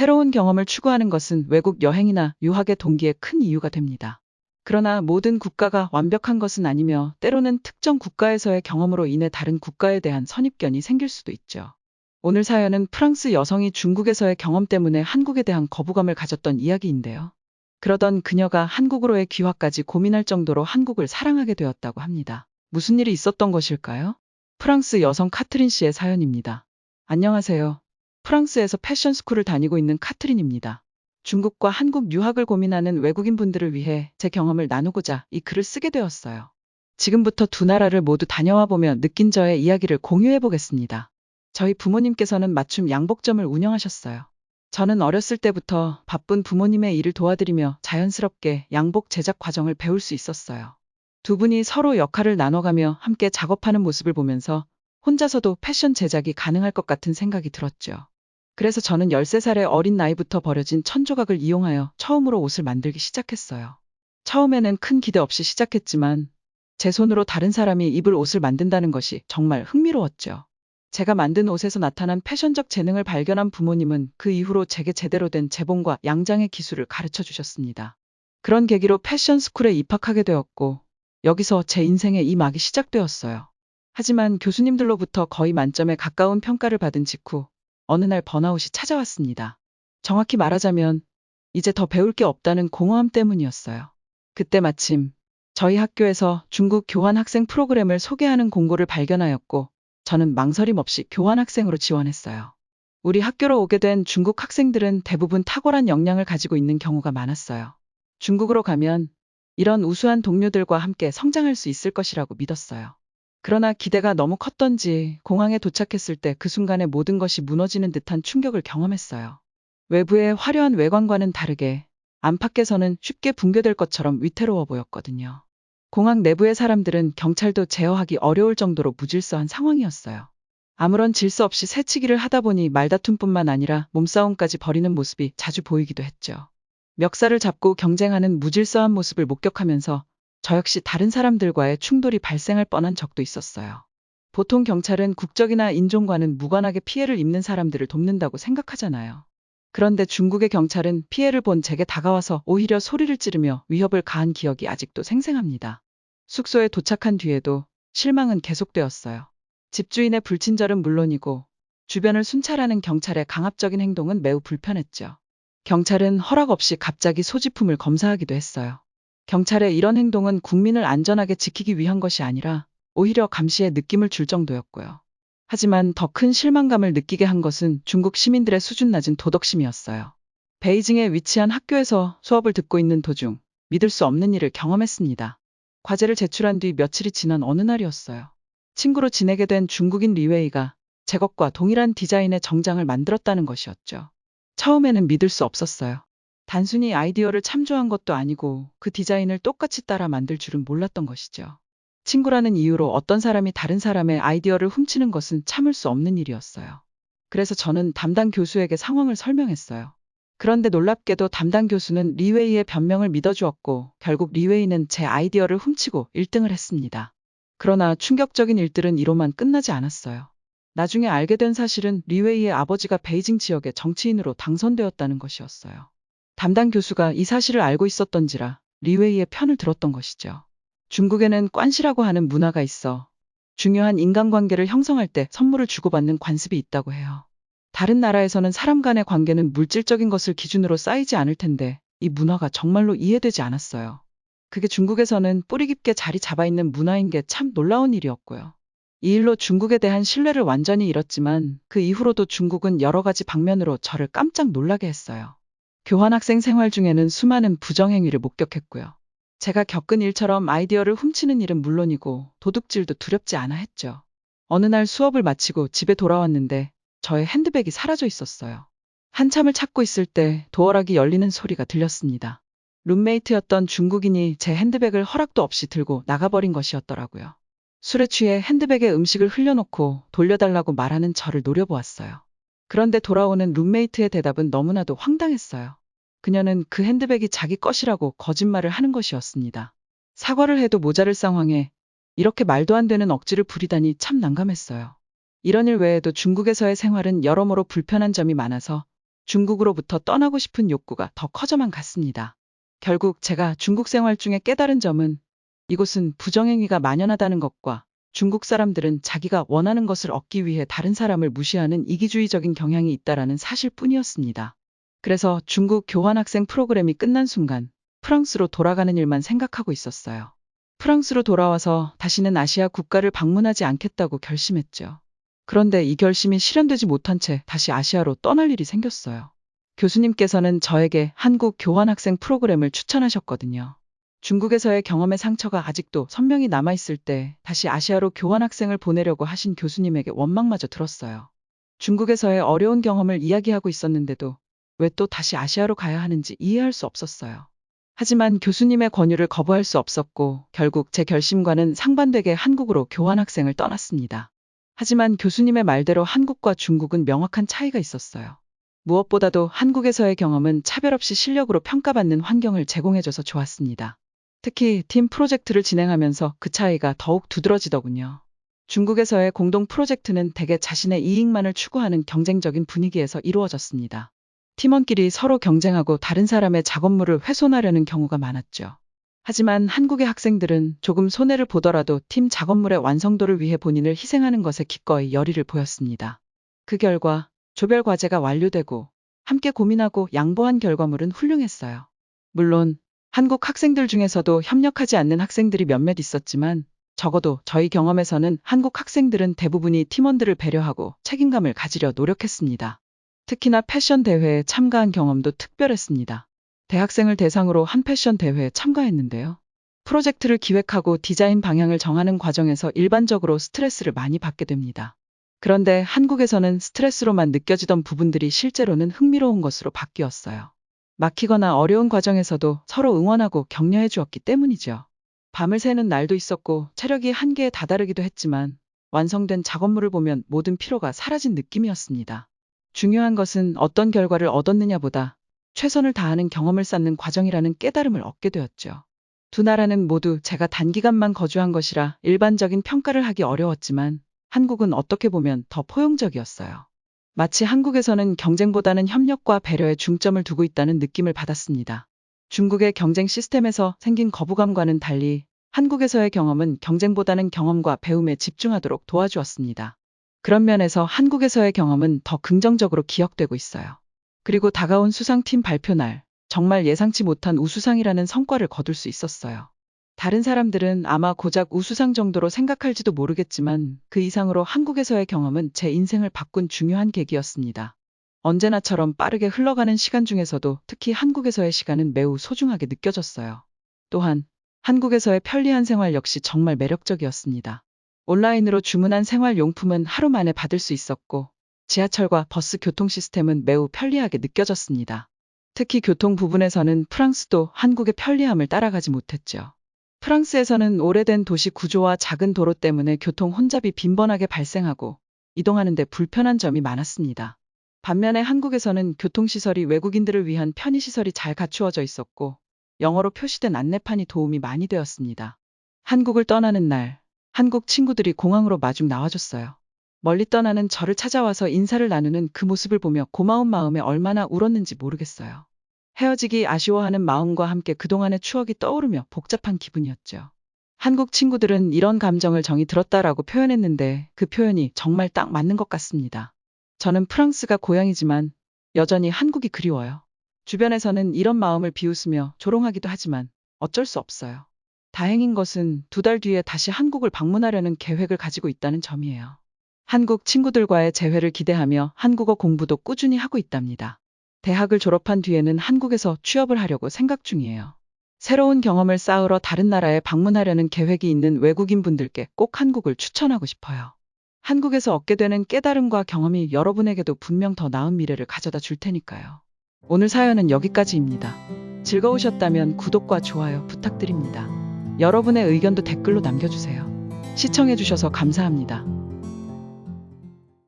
새로운 경험을 추구하는 것은 외국 여행이나 유학의 동기에 큰 이유가 됩니다. 그러나 모든 국가가 완벽한 것은 아니며 때로는 특정 국가에서의 경험으로 인해 다른 국가에 대한 선입견이 생길 수도 있죠. 오늘 사연은 프랑스 여성이 중국에서의 경험 때문에 한국에 대한 거부감을 가졌던 이야기인데요. 그러던 그녀가 한국으로의 귀화까지 고민할 정도로 한국을 사랑하게 되었다고 합니다. 무슨 일이 있었던 것일까요? 프랑스 여성 카트린 씨의 사연입니다. 안녕하세요. 프랑스에서 패션 스쿨을 다니고 있는 카트린입니다. 중국과 한국 유학을 고민하는 외국인 분들을 위해 제 경험을 나누고자 이 글을 쓰게 되었어요. 지금부터 두 나라를 모두 다녀와 보며 느낀 저의 이야기를 공유해 보겠습니다. 저희 부모님께서는 맞춤 양복점을 운영하셨어요. 저는 어렸을 때부터 바쁜 부모님의 일을 도와드리며 자연스럽게 양복 제작 과정을 배울 수 있었어요. 두 분이 서로 역할을 나눠가며 함께 작업하는 모습을 보면서 혼자서도 패션 제작이 가능할 것 같은 생각이 들었죠. 그래서 저는 13살의 어린 나이부터 버려진 천조각을 이용하여 처음으로 옷을 만들기 시작했어요. 처음에는 큰 기대 없이 시작했지만 제 손으로 다른 사람이 입을 옷을 만든다는 것이 정말 흥미로웠죠. 제가 만든 옷에서 나타난 패션적 재능을 발견한 부모님은 그 이후로 제게 제대로 된 재봉과 양장의 기술을 가르쳐 주셨습니다. 그런 계기로 패션 스쿨에 입학하게 되었고 여기서 제 인생의 이 막이 시작되었어요. 하지만 교수님들로부터 거의 만점에 가까운 평가를 받은 직후 어느 날 번아웃이 찾아왔습니다. 정확히 말하자면 이제 더 배울 게 없다는 공허함 때문이었어요. 그때 마침 저희 학교에서 중국 교환 학생 프로그램을 소개하는 공고를 발견하였고 저는 망설임 없이 교환 학생으로 지원했어요. 우리 학교로 오게 된 중국 학생들은 대부분 탁월한 역량을 가지고 있는 경우가 많았어요. 중국으로 가면 이런 우수한 동료들과 함께 성장할 수 있을 것이라고 믿었어요. 그러나 기대가 너무 컸던지 공항에 도착했을 때 그 순간에 모든 것이 무너지는 듯한 충격을 경험했어요. 외부의 화려한 외관과는 다르게 안팎에서는 쉽게 붕괴될 것처럼 위태로워 보였거든요. 공항 내부의 사람들은 경찰도 제어하기 어려울 정도로 무질서한 상황이었어요. 아무런 질서 없이 새치기를 하다 보니 말다툼뿐만 아니라 몸싸움까지 벌이는 모습이 자주 보이기도 했죠. 멱살을 잡고 경쟁하는 무질서한 모습을 목격하면서 저 역시 다른 사람들과의 충돌이 발생할 뻔한 적도 있었어요. 보통 경찰은 국적이나 인종과는 무관하게 피해를 입는 사람들을 돕는다고 생각하잖아요. 그런데 중국의 경찰은 피해를 본 제게 다가와서 오히려 소리를 지르며 위협을 가한 기억이 아직도 생생합니다. 숙소에 도착한 뒤에도 실망은 계속되었어요. 집주인의 불친절은 물론이고 주변을 순찰하는 경찰의 강압적인 행동은 매우 불편했죠. 경찰은 허락 없이 갑자기 소지품을 검사하기도 했어요. 경찰의 이런 행동은 국민을 안전하게 지키기 위한 것이 아니라 오히려 감시의 느낌을 줄 정도였고요. 하지만 더 큰 실망감을 느끼게 한 것은 중국 시민들의 수준 낮은 도덕심이었어요. 베이징에 위치한 학교에서 수업을 듣고 있는 도중 믿을 수 없는 일을 경험했습니다. 과제를 제출한 뒤 며칠이 지난 어느 날이었어요. 친구로 지내게 된 중국인 리웨이가 제 것과 동일한 디자인의 정장을 만들었다는 것이었죠. 처음에는 믿을 수 없었어요. 단순히 아이디어를 참조한 것도 아니고 그 디자인을 똑같이 따라 만들 줄은 몰랐던 것이죠. 친구라는 이유로 어떤 사람이 다른 사람의 아이디어를 훔치는 것은 참을 수 없는 일이었어요. 그래서 저는 담당 교수에게 상황을 설명했어요. 그런데 놀랍게도 담당 교수는 리웨이의 변명을 믿어주었고 결국 리웨이는 제 아이디어를 훔치고 1등을 했습니다. 그러나 충격적인 일들은 이로만 끝나지 않았어요. 나중에 알게 된 사실은 리웨이의 아버지가 베이징 지역의 정치인으로 당선되었다는 것이었어요. 담당 교수가 이 사실을 알고 있었던지라 리웨이의 편을 들었던 것이죠. 중국에는 관시라고 하는 문화가 있어 중요한 인간관계를 형성할 때 선물을 주고받는 관습이 있다고 해요. 다른 나라에서는 사람 간의 관계는 물질적인 것을 기준으로 쌓이지 않을 텐데 이 문화가 정말로 이해되지 않았어요. 그게 중국에서는 뿌리 깊게 자리 잡아 있는 문화인 게 참 놀라운 일이었고요. 이 일로 중국에 대한 신뢰를 완전히 잃었지만 그 이후로도 중국은 여러 가지 방면으로 저를 깜짝 놀라게 했어요. 교환학생 생활 중에는 수많은 부정행위를 목격했고요. 제가 겪은 일처럼 아이디어를 훔치는 일은 물론이고 도둑질도 두렵지 않아 했죠. 어느 날 수업을 마치고 집에 돌아왔는데 저의 핸드백이 사라져 있었어요. 한참을 찾고 있을 때 도어락이 열리는 소리가 들렸습니다. 룸메이트였던 중국인이 제 핸드백을 허락도 없이 들고 나가버린 것이었더라고요. 술에 취해 핸드백에 음식을 흘려놓고 돌려달라고 말하는 저를 노려보았어요. 그런데 돌아오는 룸메이트의 대답은 너무나도 황당했어요. 그녀는 그 핸드백이 자기 것이라고 거짓말을 하는 것이었습니다. 사과를 해도 모자를 상황에 이렇게 말도 안 되는 억지를 부리다니 참 난감했어요. 이런 일 외에도 중국에서의 생활은 여러모로 불편한 점이 많아서 중국으로부터 떠나고 싶은 욕구가 더 커져만 갔습니다. 결국 제가 중국 생활 중에 깨달은 점은 이곳은 부정행위가 만연하다는 것과 중국 사람들은 자기가 원하는 것을 얻기 위해 다른 사람을 무시하는 이기주의적인 경향이 있다라는 사실뿐이었습니다. 그래서 중국 교환학생 프로그램이 끝난 순간 프랑스로 돌아가는 일만 생각하고 있었어요. 프랑스로 돌아와서 다시는 아시아 국가를 방문하지 않겠다고 결심했죠. 그런데 이 결심이 실현되지 못한 채 다시 아시아로 떠날 일이 생겼어요. 교수님께서는 저에게 한국 교환학생 프로그램을 추천하셨거든요. 중국에서의 경험의 상처가 아직도 선명히 남아있을 때 다시 아시아로 교환학생을 보내려고 하신 교수님에게 원망마저 들었어요. 중국에서의 어려운 경험을 이야기하고 있었는데도 왜 또 다시 아시아로 가야 하는지 이해할 수 없었어요. 하지만 교수님의 권유를 거부할 수 없었고 결국 제 결심과는 상반되게 한국으로 교환학생을 떠났습니다. 하지만 교수님의 말대로 한국과 중국은 명확한 차이가 있었어요. 무엇보다도 한국에서의 경험은 차별 없이 실력으로 평가받는 환경을 제공해줘서 좋았습니다. 특히 팀 프로젝트를 진행하면서 그 차이가 더욱 두드러지더군요. 중국에서의 공동 프로젝트는 대개 자신의 이익만을 추구하는 경쟁적인 분위기에서 이루어졌습니다. 팀원끼리 서로 경쟁하고 다른 사람의 작업물을 훼손하려는 경우가 많았죠. 하지만 한국의 학생들은 조금 손해를 보더라도 팀 작업물의 완성도를 위해 본인을 희생하는 것에 기꺼이 열의를 보였습니다. 그 결과 조별 과제가 완료되고 함께 고민하고 양보한 결과물은 훌륭했어요. 물론 한국 학생들 중에서도 협력하지 않는 학생들이 몇몇 있었지만 적어도 저희 경험에서는 한국 학생들은 대부분이 팀원들을 배려하고 책임감을 가지려 노력했습니다. 특히나 패션 대회에 참가한 경험도 특별했습니다. 대학생을 대상으로 한 패션 대회에 참가했는데요. 프로젝트를 기획하고 디자인 방향을 정하는 과정에서 일반적으로 스트레스를 많이 받게 됩니다. 그런데 한국에서는 스트레스로만 느껴지던 부분들이 실제로는 흥미로운 것으로 바뀌었어요. 막히거나 어려운 과정에서도 서로 응원하고 격려해 주었기 때문이죠. 밤을 새는 날도 있었고 체력이 한계에 다다르기도 했지만 완성된 작업물을 보면 모든 피로가 사라진 느낌이었습니다. 중요한 것은 어떤 결과를 얻었느냐보다 최선을 다하는 경험을 쌓는 과정이라는 깨달음을 얻게 되었죠. 두 나라는 모두 제가 단기간만 거주한 것이라 일반적인 평가를 하기 어려웠지만 한국은 어떻게 보면 더 포용적이었어요. 마치 한국에서는 경쟁보다는 협력과 배려에 중점을 두고 있다는 느낌을 받았습니다. 중국의 경쟁 시스템에서 생긴 거부감과는 달리 한국에서의 경험은 경쟁보다는 경험과 배움에 집중하도록 도와주었습니다. 그런 면에서 한국에서의 경험은 더 긍정적으로 기억되고 있어요. 그리고 다가온 수상팀 발표 날, 정말 예상치 못한 우수상이라는 성과를 거둘 수 있었어요. 다른 사람들은 아마 고작 우수상 정도로 생각할지도 모르겠지만 그 이상으로 한국에서의 경험은 제 인생을 바꾼 중요한 계기였습니다. 언제나처럼 빠르게 흘러가는 시간 중에서도 특히 한국에서의 시간은 매우 소중하게 느껴졌어요. 또한 한국에서의 편리한 생활 역시 정말 매력적이었습니다. 온라인으로 주문한 생활용품은 하루 만에 받을 수 있었고 지하철과 버스 교통 시스템은 매우 편리하게 느껴졌습니다. 특히 교통 부분에서는 프랑스도 한국의 편리함을 따라가지 못했죠. 프랑스에서는 오래된 도시 구조와 작은 도로 때문에 교통 혼잡이 빈번하게 발생하고 이동하는데 불편한 점이 많았습니다. 반면에 한국에서는 교통시설이 외국인들을 위한 편의시설이 잘 갖추어져 있었고 영어로 표시된 안내판이 도움이 많이 되었습니다. 한국을 떠나는 날, 한국 친구들이 공항으로 마중 나와줬어요. 멀리 떠나는 저를 찾아와서 인사를 나누는 그 모습을 보며 고마운 마음에 얼마나 울었는지 모르겠어요. 헤어지기 아쉬워하는 마음과 함께 그동안의 추억이 떠오르며 복잡한 기분이었죠. 한국 친구들은 이런 감정을 정이 들었다라고 표현했는데 그 표현이 정말 딱 맞는 것 같습니다. 저는 프랑스가 고향이지만 여전히 한국이 그리워요. 주변에서는 이런 마음을 비웃으며 조롱하기도 하지만 어쩔 수 없어요. 다행인 것은 두 달 뒤에 다시 한국을 방문하려는 계획을 가지고 있다는 점이에요. 한국 친구들과의 재회를 기대하며 한국어 공부도 꾸준히 하고 있답니다. 대학을 졸업한 뒤에는 한국에서 취업을 하려고 생각 중이에요. 새로운 경험을 쌓으러 다른 나라에 방문하려는 계획이 있는 외국인 분들께 꼭 한국을 추천하고 싶어요. 한국에서 얻게 되는 깨달음과 경험이 여러분에게도 분명 더 나은 미래를 가져다 줄 테니까요. 오늘 사연은 여기까지입니다. 즐거우셨다면 구독과 좋아요 부탁드립니다. 여러분의 의견도 댓글로 남겨주세요. 시청해주셔서 감사합니다.